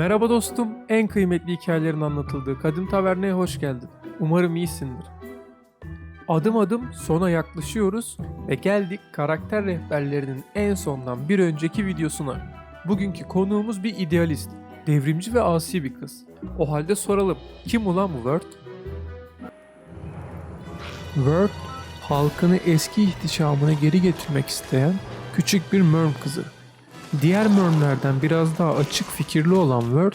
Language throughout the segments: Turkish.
Merhaba dostum, en kıymetli hikayelerin anlatıldığı Kadim Taverna'ya hoş geldin. Umarım iyisindir. Adım adım sona yaklaşıyoruz ve geldik karakter rehberlerinin en sondan bir önceki videosuna. Bugünkü konuğumuz bir idealist, devrimci ve asi bir kız. O halde soralım, kim ulan bu Word? Word, halkını eski ihtişamına geri getirmek isteyen küçük bir Mörm kızı. Diğer Mörmlerden biraz daha açık fikirli olan Word,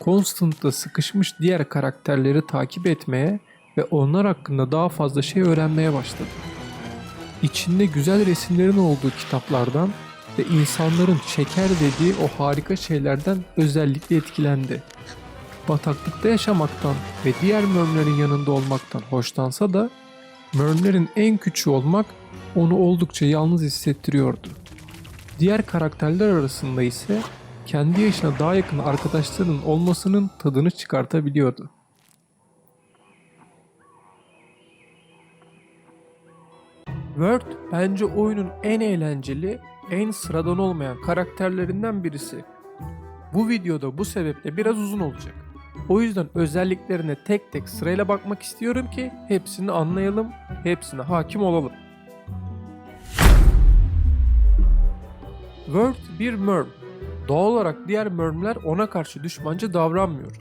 Constant'la sıkışmış diğer karakterleri takip etmeye ve onlar hakkında daha fazla şey öğrenmeye başladı. İçinde güzel resimlerin olduğu kitaplardan ve insanların şeker dediği o harika şeylerden özellikle etkilendi. Bataklıkta yaşamaktan ve diğer Mörmlerin yanında olmaktan hoşlansa da Mörmlerin en küçüğü olmak onu oldukça yalnız hissettiriyordu. Diğer karakterler arasında ise kendi yaşına daha yakın arkadaşlarının olmasının tadını çıkartabiliyordu. Word bence oyunun en eğlenceli, en sıradan olmayan karakterlerinden birisi. Bu videoda bu sebeple biraz uzun olacak. O yüzden özelliklerine tek tek sırayla bakmak istiyorum ki hepsini anlayalım, hepsine hakim olalım. Word bir Merm. Doğal olarak diğer Mermler ona karşı düşmanca davranmıyor.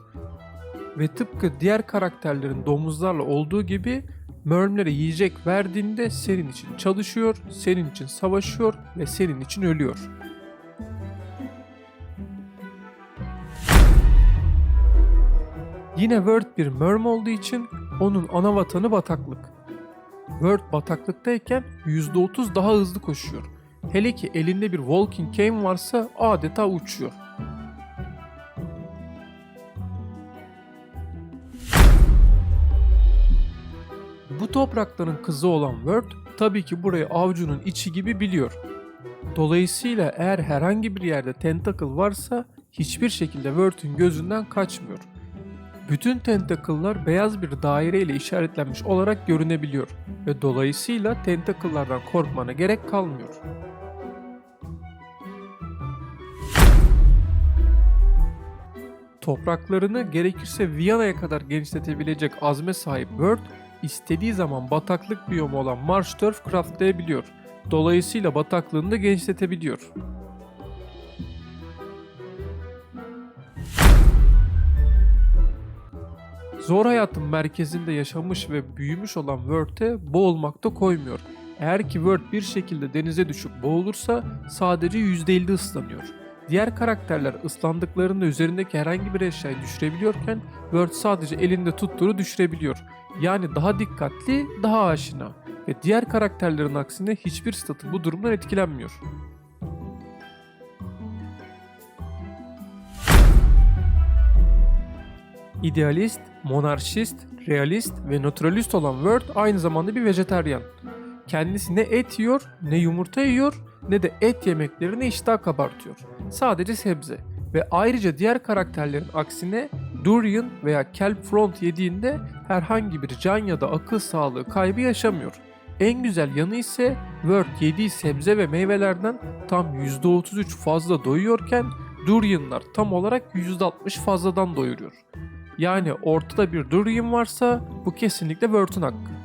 Ve tıpkı diğer karakterlerin domuzlarla olduğu gibi Mermlere yiyecek verdiğinde senin için çalışıyor, senin için savaşıyor ve senin için ölüyor. Yine Word bir Merm olduğu için onun ana vatanı bataklık. Word bataklıktayken %30 daha hızlı koşuyor. Hele ki elinde bir walking cane varsa adeta uçuyor. Bu toprakların kızı olan Word tabii ki burayı avcunun içi gibi biliyor. Dolayısıyla eğer herhangi bir yerde tentacle varsa hiçbir şekilde Word'ün gözünden kaçmıyor. Bütün tentacle'lar beyaz bir daire ile işaretlenmiş olarak görünebiliyor ve dolayısıyla tentacle'lardan korkmana gerek kalmıyor. Topraklarını gerekirse Viyana'ya kadar genişletebilecek azme sahip Word, istediği zaman bataklık biyomu olan Marshturf craftlayabiliyor. Dolayısıyla bataklığını da genişletebiliyor. Zor hayatın merkezinde yaşamış ve büyümüş olan Word'e boğulmakta koymuyor. Eğer ki Word bir şekilde denize düşüp boğulursa sadece %50 ıslanıyor. Diğer karakterler ıslandıklarında üzerindeki herhangi bir eşyayı düşürebiliyorken Word sadece elinde tuttuğunu düşürebiliyor. Yani daha dikkatli, daha aşina. Ve diğer karakterlerin aksine hiçbir statü bu durumdan etkilenmiyor. İdealist, monarşist, realist ve naturalist olan Word aynı zamanda bir vejeteryan. Kendisi ne et yiyor, ne yumurta yiyor, ne de et yemeklerine iştah kabartıyor. Sadece sebze. Ve ayrıca diğer karakterlerin aksine Durian veya Kelp Front yediğinde herhangi bir can ya da akıl sağlığı kaybı yaşamıyor. En güzel yanı ise Word yediği sebze ve meyvelerden tam %33 fazla doyuyorken Durian'lar tam olarak %60 fazladan doyuruyor. Yani ortada bir Durian varsa bu kesinlikle Word'un hakkı.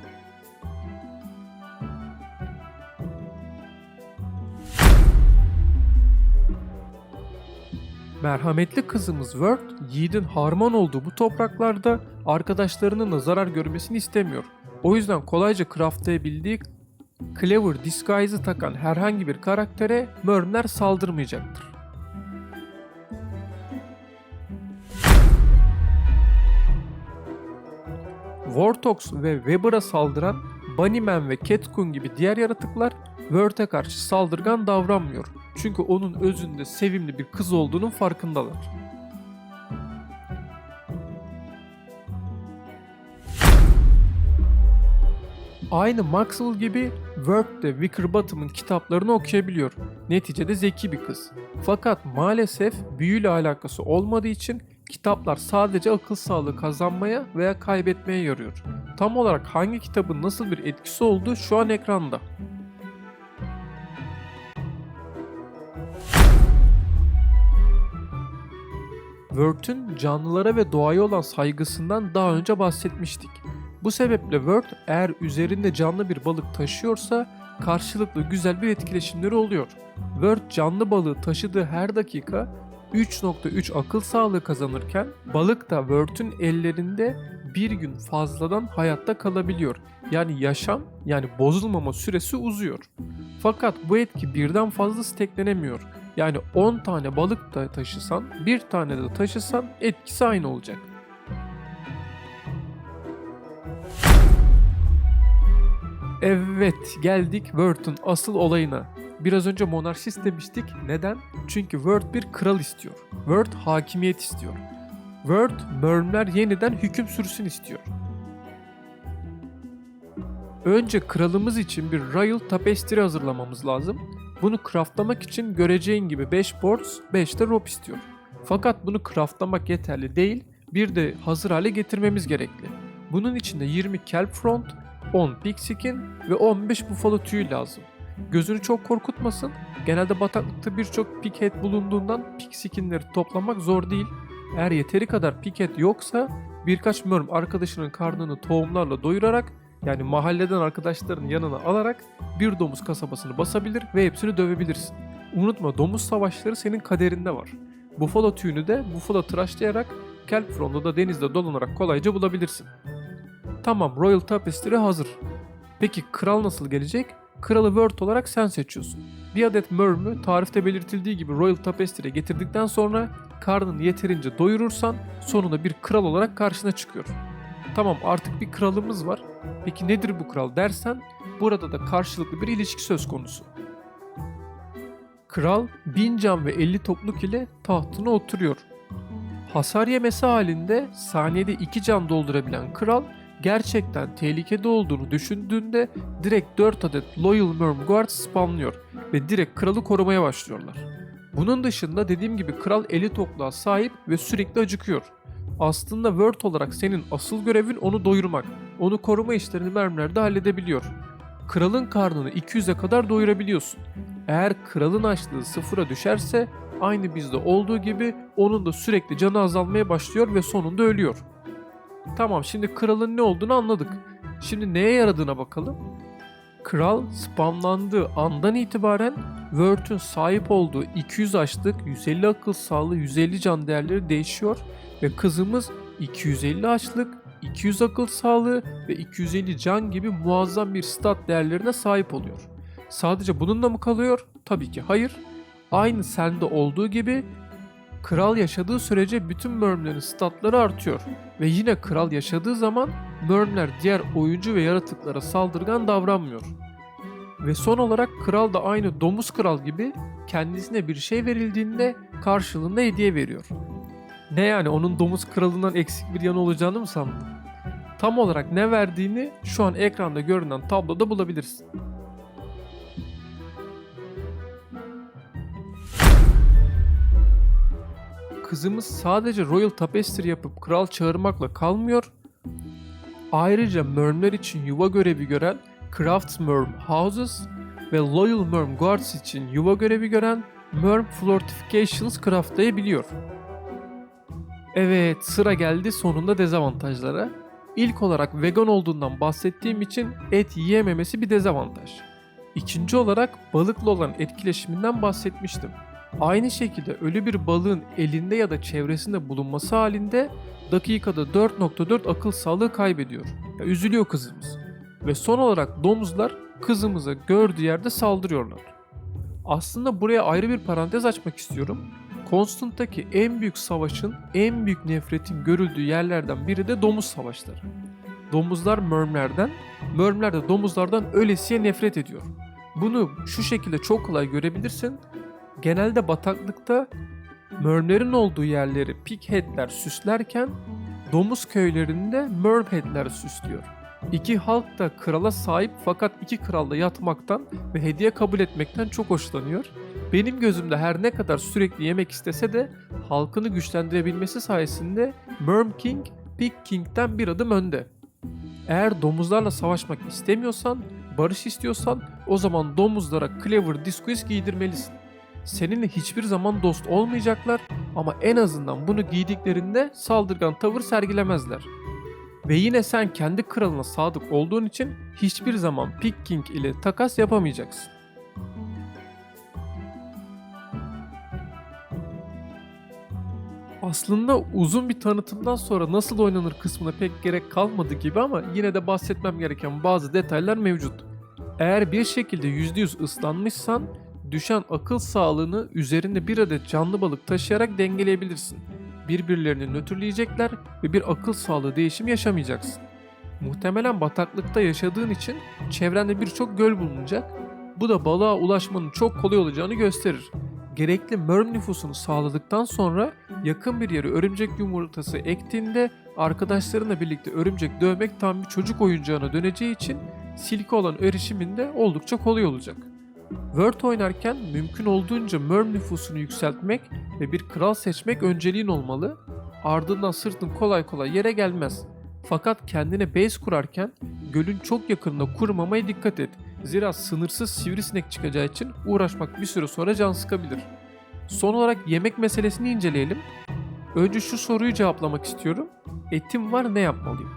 Merhametli kızımız Word, Yiğit'in harman olduğu bu topraklarda arkadaşlarının da zarar görmesini istemiyor. O yüzden kolayca craftlayabildiği Clever Disguise'ı takan herhangi bir karaktere Mörmler saldırmayacaktır. Vortox ve Weber'a saldıran Bunnyman ve Catcoon gibi diğer yaratıklar Word'e karşı saldırgan davranmıyor. Çünkü onun özünde sevimli bir kız olduğunun farkındalar. Aynı Maxwell gibi Word de kitaplarını okuyabiliyor. Neticede zeki bir kız. Fakat maalesef büyüyle alakası olmadığı için kitaplar sadece akıl sağlığı kazanmaya veya kaybetmeye yarıyor. Tam olarak hangi kitabın nasıl bir etkisi olduğu şu an ekranda. Wörth'ün canlılara ve doğaya olan saygısından daha önce bahsetmiştik. Bu sebeple Wörth eğer üzerinde canlı bir balık taşıyorsa karşılıklı güzel bir etkileşimleri oluyor. Wörth canlı balığı taşıdığı her dakika 3.3 akıl sağlığı kazanırken balık da Wörth'ün ellerinde bir gün fazladan hayatta kalabiliyor. Yani yaşam yani bozulmama süresi uzuyor. Fakat bu etki birden fazla steklenemiyor. Yani 10 tane balık da taşısan, bir tane de taşısan etkisi aynı olacak. Evet, geldik Word'un asıl olayına. Biraz önce monarşist demiştik. Neden? Çünkü Word bir kral istiyor. Word hakimiyet istiyor. Word, Mörmler yeniden hüküm sürsün istiyor. Önce kralımız için bir Royal Tapestry hazırlamamız lazım. Bunu craftlamak için göreceğin gibi 5 boards, 5 de rope istiyor. Fakat bunu craftlamak yeterli değil, bir de hazır hale getirmemiz gerekli. Bunun için de 20 kelp front, 10 pig ve 15 buffalo tüyü lazım. Gözünü çok korkutmasın. Genelde bataklıkta birçok pig head bulunduğundan pig skinleri toplamak zor değil. Eğer yeteri kadar pig head yoksa birkaç mörm arkadaşının karnını tohumlarla doyurarak yani mahalleden arkadaşların yanına alarak bir domuz kasabasını basabilir ve hepsini dövebilirsin. Unutma domuz savaşları senin kaderinde var. Buffalo tüyünü de buffalo tıraşlayarak kelp fronda da denizde dolanarak kolayca bulabilirsin. Tamam Royal Tapestry hazır. Peki kral nasıl gelecek? Kralı Word olarak sen seçiyorsun. Bir adet mörmü tarifte belirtildiği gibi Royal Tapestry'e getirdikten sonra karnını yeterince doyurursan sonunda bir kral olarak karşına çıkıyor. Tamam artık bir kralımız var. Peki nedir bu kral dersen burada da karşılıklı bir ilişki söz konusu. Kral 1000 can ve 50 tokluk ile tahtına oturuyor. Hasar yemesi halinde saniyede 2 can doldurabilen kral gerçekten tehlikede olduğunu düşündüğünde direkt 4 adet Loyal Merm Guard spamlıyor ve direkt kralı korumaya başlıyorlar. Bunun dışında dediğim gibi kral 50 tokluğa sahip ve sürekli acıkıyor. Aslında Word olarak senin asıl görevin onu doyurmak. Onu koruma işlerini mermilerde halledebiliyor. Kralın karnını 200'e kadar doyurabiliyorsun. Eğer kralın açlığı sıfıra düşerse aynı bizde olduğu gibi onun da sürekli canı azalmaya başlıyor ve sonunda ölüyor. Tamam şimdi kralın ne olduğunu anladık. Şimdi neye yaradığına bakalım. Kral spamlandığı andan itibaren Word'ün sahip olduğu 200 açlık, 150 akıl sağlığı, 150 can değerleri değişiyor ve kızımız 250 açlık, 200 akıl sağlığı ve 250 can gibi muazzam bir stat değerlerine sahip oluyor. Sadece bununla mı kalıyor? Tabii ki hayır. Aynı sende olduğu gibi kral yaşadığı sürece bütün Mörmlerin statları artıyor. Ve yine kral yaşadığı zaman Mörmler diğer oyuncu ve yaratıklara saldırgan davranmıyor. Ve son olarak kral da aynı domuz kral gibi kendisine bir şey verildiğinde karşılığında hediye veriyor. Ne yani onun domuz kralından eksik bir yanı olacağını mı sandın? Tam olarak ne verdiğini şu an ekranda görünen tabloda bulabilirsin. Kızımız sadece Royal Tapestry yapıp kral çağırmakla kalmıyor. Ayrıca Mörmler için yuva görevi gören Crafts Merm Houses ve Loyal Merm Guards için yuva görevi gören Merm Fortifications craftlayabiliyor. Evet sıra geldi sonunda dezavantajlara. İlk olarak vegan olduğundan bahsettiğim için et yiyememesi bir dezavantaj. İkinci olarak balıkla olan etkileşiminden bahsetmiştim. Aynı şekilde ölü bir balığın elinde ya da çevresinde bulunması halinde dakikada 4.4 akıl sağlığı kaybediyor. Ya üzülüyor kızımız. Ve son olarak domuzlar kızımıza gördüğü yerde saldırıyorlar. Aslında buraya ayrı bir parantez açmak istiyorum. Constant'taki en büyük savaşın, en büyük nefretin görüldüğü yerlerden biri de domuz savaşları. Domuzlar mörmlerden, mörmler de domuzlardan ölesiye nefret ediyor. Bunu şu şekilde çok kolay görebilirsin. Genelde bataklıkta mörmlerin olduğu yerleri pigheadler süslerken domuz köylerinde mermheadler süslüyor. İki halk da krala sahip fakat iki kral da yatmaktan ve hediye kabul etmekten çok hoşlanıyor. Benim gözümde her ne kadar sürekli yemek istese de halkını güçlendirebilmesi sayesinde Merm King, Pig King'den bir adım önde. Eğer domuzlarla savaşmak istemiyorsan, barış istiyorsan o zaman domuzlara Clever Disguise giydirmelisin. Seninle hiçbir zaman dost olmayacaklar Ama en azından bunu giydiklerinde saldırgan tavır sergilemezler. Ve yine sen kendi kralına sadık olduğun için hiçbir zaman Pig King ile takas yapamayacaksın. Aslında uzun bir tanıtımdan sonra nasıl oynanır kısmına pek gerek kalmadı gibi ama yine de bahsetmem gereken bazı detaylar mevcut. Eğer bir şekilde %100 ıslanmışsan düşen akıl sağlığını üzerinde bir adet canlı balık taşıyarak dengeleyebilirsin. Birbirlerini nötrleyecekler ve bir akıl sağlığı değişimi yaşamayacaksın. Muhtemelen bataklıkta yaşadığın için çevrende birçok göl bulunacak. Bu da balığa ulaşmanın çok kolay olacağını gösterir. Gerekli mörm nüfusunu sağladıktan sonra yakın bir yere örümcek yumurtası ektiğinde arkadaşlarınla birlikte örümcek dövmek tam bir çocuk oyuncağına döneceği için silke olan erişiminde oldukça kolay olacak. Word oynarken mümkün olduğunca Merm nüfusunu yükseltmek ve bir kral seçmek önceliğin olmalı. Ardından sırtın kolay kolay yere gelmez. Fakat kendine base kurarken gölün çok yakınında kurmamaya dikkat et. Zira sınırsız sivrisinek çıkacağı için uğraşmak bir süre sonra can sıkabilir. Son olarak yemek meselesini inceleyelim. Önce şu soruyu cevaplamak istiyorum. Etim var ne yapmalıyım?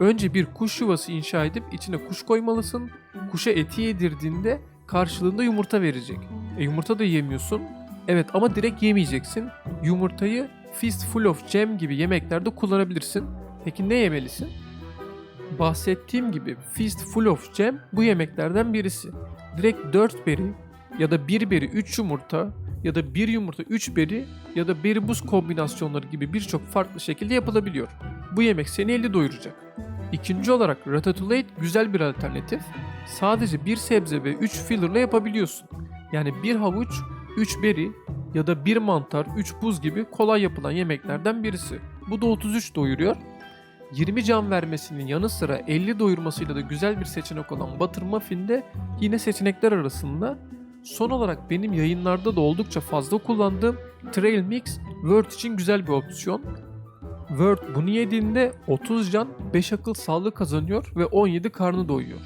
Önce bir kuş yuvası inşa edip içine kuş koymalısın. Kuşa eti yedirdiğinde karşılığında yumurta verecek. E yumurta da yemiyorsun. Evet ama direkt yemeyeceksin. Yumurtayı Fistful of Jam gibi yemeklerde kullanabilirsin. Peki ne yemelisin? Bahsettiğim gibi Fistful of Jam bu yemeklerden birisi. Direkt 4 beri ya da 1 beri 3 yumurta ya da 1 yumurta 3 beri ya da beri buz kombinasyonları gibi birçok farklı şekilde yapılabiliyor. Bu yemek seni elde doyuracak. İkinci olarak Ratatouille güzel bir alternatif. Sadece bir sebze ve 3 fillerla yapabiliyorsun. Yani bir havuç, 3 beri ya da bir mantar, 3 buz gibi kolay yapılan yemeklerden birisi. Bu da 33 doyuruyor. 20 can vermesinin yanı sıra 50 doyurmasıyla da güzel bir seçenek olan Butter Muffin de yine seçenekler arasında. Son olarak benim yayınlarda da oldukça fazla kullandığım Trail Mix Word için güzel bir opsiyon. Word bunu yediğinde 30 can, 5 akıl sağlığı kazanıyor ve 17 karnı doyuyor.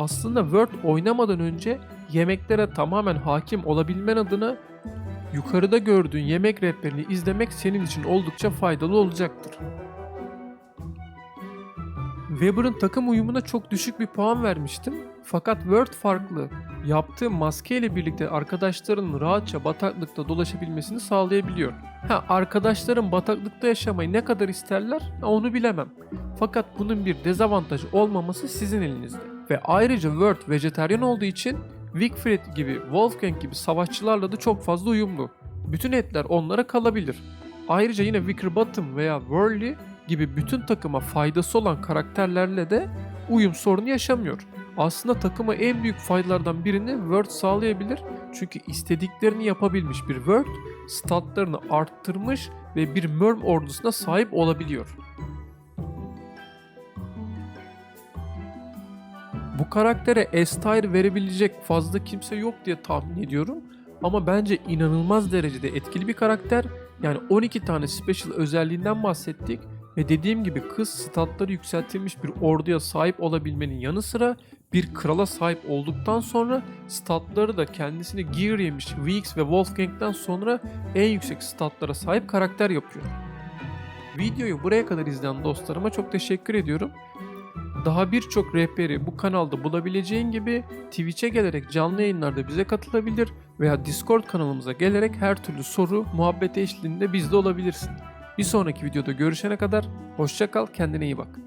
Aslında Word oynamadan önce yemeklere tamamen hakim olabilmen adına yukarıda gördüğün yemek rehberini izlemek senin için oldukça faydalı olacaktır. Weber'ın takım uyumuna çok düşük bir puan vermiştim. Fakat Word farklı. Yaptığı maske ile birlikte arkadaşlarının rahatça bataklıkta dolaşabilmesini sağlayabiliyor. Ha arkadaşların bataklıkta yaşamayı ne kadar isterler onu bilemem. Fakat bunun bir dezavantajı olmaması sizin elinizde. Ve ayrıca Word vejetaryen olduğu için Siegfried gibi, Wolfgang gibi savaşçılarla da çok fazla uyumlu. Bütün etler onlara kalabilir. Ayrıca yine Wickerbottom veya Whirly gibi bütün takıma faydası olan karakterlerle de uyum sorunu yaşamıyor. Aslında takıma en büyük faydalardan birini Word sağlayabilir. Çünkü istediklerini yapabilmiş bir Word, statlarını arttırmış ve bir Merm ordusuna sahip olabiliyor. Bu karaktere S-Tier verebilecek fazla kimse yok diye tahmin ediyorum. Ama bence inanılmaz derecede etkili bir karakter. Yani 12 tane special özelliğinden bahsettik. Ve dediğim gibi kız statları yükseltilmiş bir orduya sahip olabilmenin yanı sıra bir krala sahip olduktan sonra statları da kendisini gear yemiş Weeks ve Wolfgang'den sonra en yüksek statlara sahip karakter yapıyor. Videoyu buraya kadar izleyen dostlarıma çok teşekkür ediyorum. Daha birçok rehberi bu kanalda bulabileceğin gibi Twitch'e gelerek canlı yayınlarda bize katılabilir veya Discord kanalımıza gelerek her türlü soru, muhabbet eşliğinde bizde olabilirsin. Bir sonraki videoda görüşene kadar hoşça kal, kendine iyi bak.